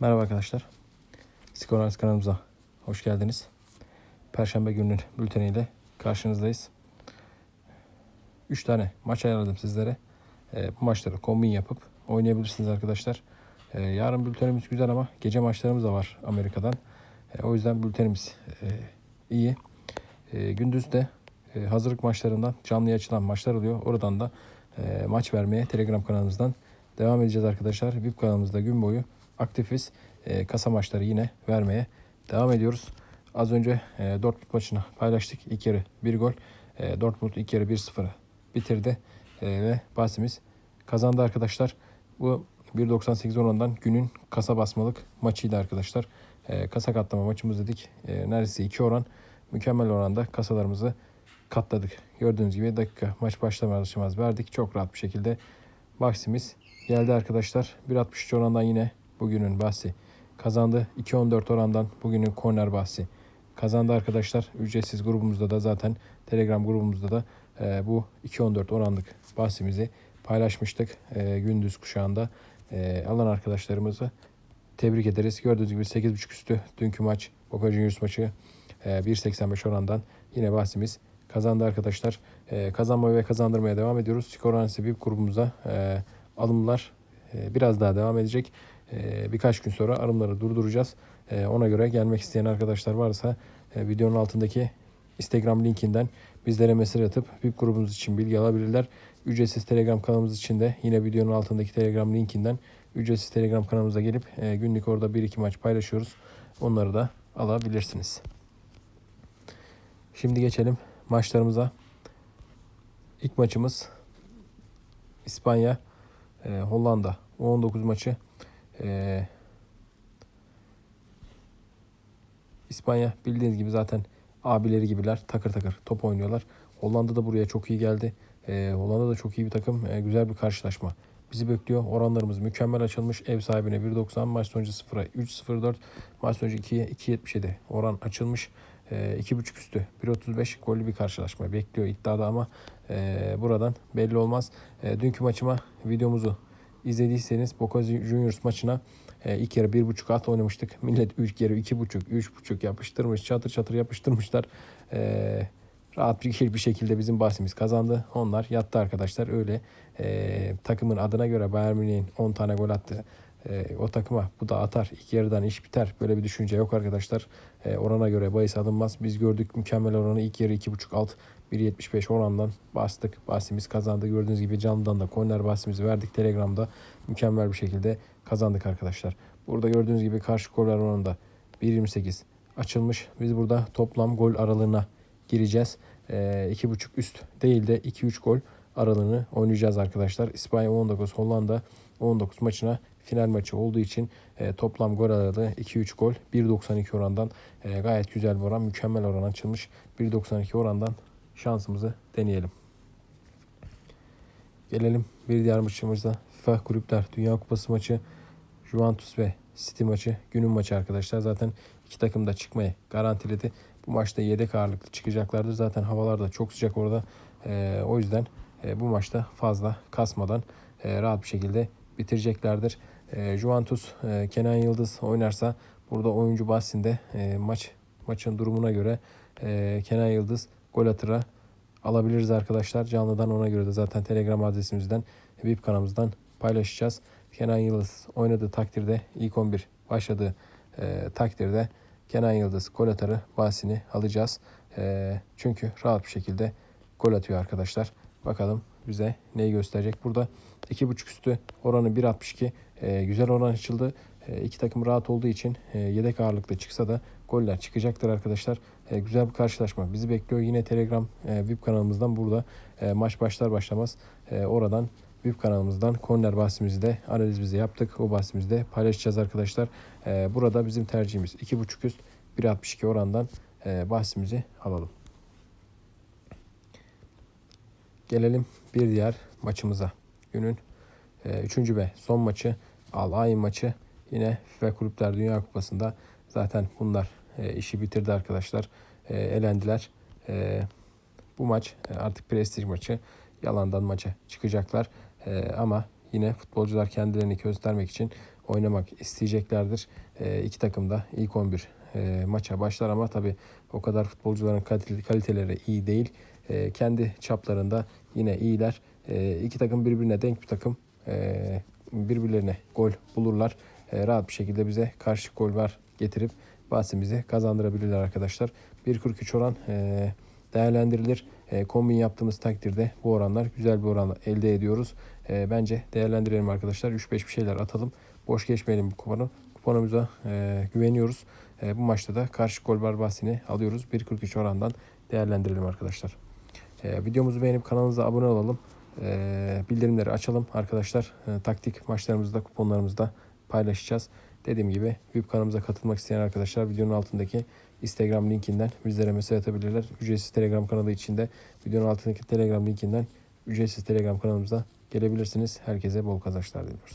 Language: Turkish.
Merhaba arkadaşlar. Skorans kanalımıza hoş geldiniz. Perşembe gününün bülteniyle karşınızdayız. 3 tane maç ayarladım sizlere. Ee, bu maçları kombin yapıp oynayabilirsiniz arkadaşlar. Ee, yarın bültenimiz güzel ama gece maçlarımız da var Amerika'dan. Ee, o yüzden bültenimiz e, iyi. Ee, gündüz de e, hazırlık maçlarından canlıya açılan maçlar oluyor. Oradan da e, maç vermeye Telegram kanalımızdan devam edeceğiz arkadaşlar. VIP kanalımızda gün boyu aktifiz. E, kasa maçları yine vermeye devam ediyoruz. Az önce e, Dortmund maçını paylaştık. İlk yarı bir gol. E, Dortmund ilk yarı 1-0 bitirdi. E, ve bahsimiz kazandı arkadaşlar. Bu 1.98 oranından günün kasa basmalık maçıydı arkadaşlar. E, kasa katlama maçımız dedik. E, neredeyse 2 oran. Mükemmel oranda kasalarımızı katladık. Gördüğünüz gibi dakika maç başlamadan başlamaz verdik. Çok rahat bir şekilde bahsimiz geldi arkadaşlar. 1.63 orandan yine bugünün bahsi kazandı. 2.14 orandan bugünün korner bahsi kazandı arkadaşlar. Ücretsiz grubumuzda da zaten Telegram grubumuzda da e, bu 2.14 oranlık bahsimizi paylaşmıştık. E, gündüz kuşağında e, alan arkadaşlarımızı tebrik ederiz. Gördüğünüz gibi 8.5 üstü dünkü maç Boca Juniors maçı e, 1.85 orandan yine bahsimiz kazandı arkadaşlar. E, kazanmaya ve kazandırmaya devam ediyoruz. Skor VIP grubumuza e, alımlar biraz daha devam edecek. E, birkaç gün sonra alımları durduracağız. E, ona göre gelmek isteyen arkadaşlar varsa e, videonun altındaki Instagram linkinden bizlere mesaj atıp VIP grubumuz için bilgi alabilirler. Ücretsiz Telegram kanalımız için de yine videonun altındaki Telegram linkinden ücretsiz Telegram kanalımıza gelip e, günlük orada 1-2 maç paylaşıyoruz. Onları da alabilirsiniz. Şimdi geçelim maçlarımıza. İlk maçımız İspanya e, Hollanda 19 maçı. E, İspanya bildiğiniz gibi zaten abileri gibiler takır takır top oynuyorlar. Hollanda da buraya çok iyi geldi. E, Hollanda da çok iyi bir takım. E, güzel bir karşılaşma. Bizi bekliyor. Oranlarımız mükemmel açılmış. Ev sahibine 1.90, maç sonucu 0'a 3.04, maç sonucu 2'ye 2.77 oran açılmış. E, 2.5 üstü 1.35 gollü bir karşılaşma bekliyor iddiada ama e, buradan belli olmaz. E, dünkü maçıma videomuzu izlediyseniz Boca Juniors maçına e, ilk yarı 1.5 at oynamıştık. Millet 3 yarı 2.5 3.5 yapıştırmış çatır çatır yapıştırmışlar. E, rahat bir, bir şekilde bizim bahsimiz kazandı. Onlar yattı arkadaşlar. Öyle e, takımın adına göre Bayern Münih'in 10 tane gol attı. E, o takıma bu da atar. İlk yarıdan iş biter. Böyle bir düşünce yok arkadaşlar. E, orana göre bahis alınmaz. Biz gördük mükemmel oranı ilk yarı 2.5 alt 1.75 orandan bastık. Bahsimiz kazandı. Gördüğünüz gibi canlıdan da korner bahsimizi verdik. Telegram'da mükemmel bir şekilde kazandık arkadaşlar. Burada gördüğünüz gibi karşı gol oranında 1.28 açılmış. Biz burada toplam gol aralığına gireceğiz. E, 2.5 üst değil de 2-3 gol aralığını oynayacağız arkadaşlar. İspanya 19, Hollanda 19 maçına final maçı olduğu için e, toplam gol aralığı 2-3 gol 1.92 orandan e, gayet güzel bir oran mükemmel oran açılmış 1.92 orandan şansımızı deneyelim. Gelelim bir diğer maçımızda FIFA Kulüpler Dünya Kupası maçı Juventus ve City maçı günün maçı arkadaşlar. Zaten iki takım da çıkmayı garantiledi. Bu maçta yedek ağırlıklı çıkacaklardır. Zaten havalar da çok sıcak orada. E, o yüzden e, bu maçta fazla kasmadan e, rahat bir şekilde bitireceklerdir. E, Juventus e, Kenan Yıldız oynarsa burada oyuncu bahsinde e, maç maçın durumuna göre e, Kenan Yıldız gol atıra alabiliriz arkadaşlar. Canlıdan ona göre de zaten Telegram adresimizden VIP kanalımızdan paylaşacağız. Kenan Yıldız oynadığı takdirde ilk 11 başladığı e, takdirde Kenan Yıldız gol atarı bahsini alacağız. E, çünkü rahat bir şekilde gol atıyor arkadaşlar. Bakalım bize neyi gösterecek. Burada 2.5 üstü oranı 1.62. E, güzel oran açıldı. E, iki takım rahat olduğu için e, yedek ağırlıklı çıksa da goller çıkacaktır arkadaşlar. E, güzel bir karşılaşma bizi bekliyor. Yine Telegram e, VIP kanalımızdan burada e, maç başlar başlamaz e, oradan VIP kanalımızdan korner bahsimizi de analizimizi yaptık. O bahsimizi de paylaşacağız arkadaşlar. E, burada bizim tercihimiz 2.5 üst 1.62 orandan e, bahsimizi alalım. Gelelim bir diğer maçımıza. Günün 3. E, ve son maçı Al Ain maçı. Yine FIFA Kulüpler Dünya Kupası'nda zaten bunlar e, işi bitirdi arkadaşlar. E, elendiler. E, bu maç e, artık prestij maçı. Yalandan maça çıkacaklar. E, ama yine futbolcular kendilerini göstermek için oynamak isteyeceklerdir. E, iki takım da ilk 11 e, maça başlar ama tabii o kadar futbolcuların kalite- kaliteleri iyi değil. E, kendi çaplarında yine iyiler. E, iki takım birbirine denk bir takım. E, birbirlerine gol bulurlar. E, rahat bir şekilde bize karşı gol var getirip bahsimizi kazandırabilirler arkadaşlar. 1.43 oran e, değerlendirilir. E, kombin yaptığımız takdirde bu oranlar güzel bir oran elde ediyoruz. E, bence değerlendirelim arkadaşlar. 3-5 bir şeyler atalım. Boş geçmeyelim bu kuponu. Kuponumuza e, güveniyoruz. E, bu maçta da karşı gol var bahsini alıyoruz. 1.43 orandan değerlendirelim arkadaşlar. E, videomuzu beğenip kanalımıza abone olalım. E, bildirimleri açalım arkadaşlar. E, taktik maçlarımızda, kuponlarımızda paylaşacağız. Dediğim gibi VIP kanalımıza katılmak isteyen arkadaşlar videonun altındaki Instagram linkinden bizlere mesaj atabilirler. Ücretsiz Telegram kanalı içinde videonun altındaki Telegram linkinden ücretsiz Telegram kanalımıza gelebilirsiniz. Herkese bol kazançlar diliyoruz.